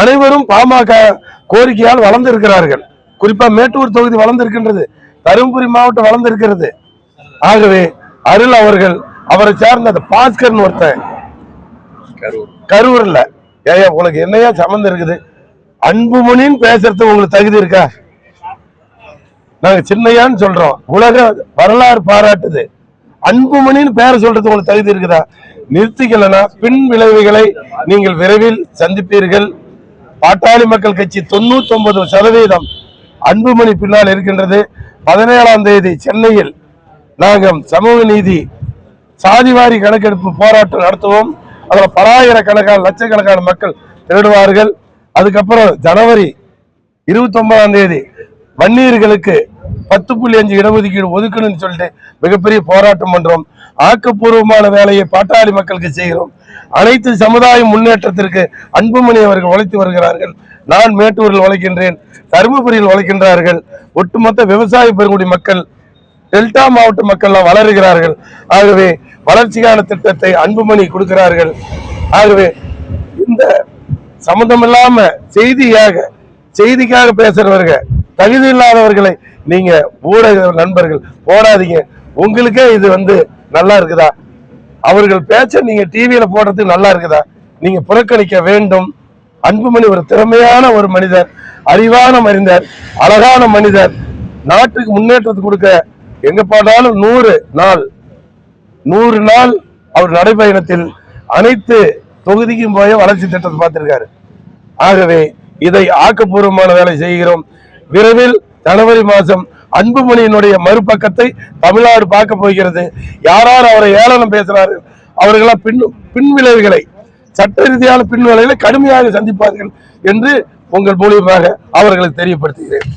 அனைவரும் பாமக கோரிக்கையால் வளர்ந்திருக்கிறார்கள். குறிப்பா மேட்டூர் தொகுதி வளர்ந்திருக்கின்றது தருமபுரி மாவட்டம் வளர்ந்திருக்கிறது. ஆகவே அருள் அவர்கள் அவரை சார்ந்த அந்த பாஸ்கர்னு ஒருத்தன். கரூர். கரூர்ல. ஏயா உங்களுக்கு என்னையா சம்மந்தம் இருக்குது? அன்புமணின்னு பேசுறதுக்கு உங்களுக்கு தகுதி இருக்கா? நாங்க சின்னையான்னு சொல்றோம். உலக வரலாறு பாராட்டுது. அன்புமணின்னு பேரை சொல்றதுக்கு உங்களுக்கு தகுதி இருக்குதா? நிறுத்திக்கலனா பின் விளைவுகளை நீங்கள் விரைவில் சந்திப்பீர்கள். பாட்டாளி மக்கள் கட்சி தொண்ணூத்தி ஒன்பது சதவீதம் அன்புமணி பின்னால் இருக்கின்றது. பதினேழாம் தேதி சென்னையில் நாங்கள் சமூக நீதி சாதிவாரி கணக்கெடுப்பு போராட்டம் நடத்துவோம். அதில் பலாயிரக்கணக்கான லட்சக்கணக்கான மக்கள் திரடுவார்கள். அதுக்கப்புறம் ஜனவரி இருபத்தி ஒன்பதாம் தேதி வன்னியர்களுக்கு பத்து புள்ளி அஞ்சு இடஒதுக்கீடு ஒதுக்கணும்னு சொல்லிட்டு மிகப்பெரிய போராட்டம் பண்றோம். ஆக்கப்பூர்வமான வேலையை பாட்டாளி மக்களுக்கு செய்கிறோம். அனைத்து சமுதாய முன்னேற்றத்திற்கு அன்புமணி அவர்கள் உழைத்து வருகிறார்கள். நான் மேட்டூரில் உழைக்கின்றேன் தருமபுரியில் உழைக்கின்றார்கள். ஒட்டுமொத்த விவசாய பெருங்குடி மக்கள் டெல்டா மாவட்ட மக்கள்லாம் வளருகிறார்கள். ஆகவே வளர்ச்சிக்கான திட்டத்தை அன்புமணி கொடுக்கிறார்கள். ஆகவே இந்த சம்மந்தமில்லாம செய்தியாக செய்திக்காக பேசுறவர்கள் தகுதி இல்லாதவர்களை நீங்க ஊடக நண்பர்கள் போடாதீங்க. உங்களுக்கே இது வந்து நல்லா இருக்குதா? அவர்கள் பேச்ச நீங்க டிவியில போடுறதுக்கு நல்லா இருக்குதா? நீங்க புறக்கணிக்க வேண்டும். அன்புமணி ஒரு திறமையான ஒரு மனிதர் அறிவான மனிதர் அழகான மனிதர். நாட்டுக்கு முன்னேற்றத்தை கொடுக்க எங்க போனாலும் நூறு நாள் நூறு நாள் அவர் நடைபயணத்தில் அனைத்து தொகுதிக்கும் போய் வளர்ச்சி திட்டத்தை பார்த்திருக்காரு. ஆகவே இதை ஆக்கப்பூர்வமான வேலை செய்கிறோம். விரைவில் ஜனவரி மாதம் அன்புமணியினுடைய மறுபக்கத்தை தமிழ்நாடு பார்க்க போகிறது. யாரார் அவரை ஏளனம் பேசுகிறார்கள் அவர்களால் பின் பின்விளைவுகளை சட்ட ரீதியான பின்விளைவுகளை கடுமையாக சந்திப்பார்கள் என்று உங்கள் மூலியமாக அவர்களுக்கு தெரியப்படுத்துகிறேன்.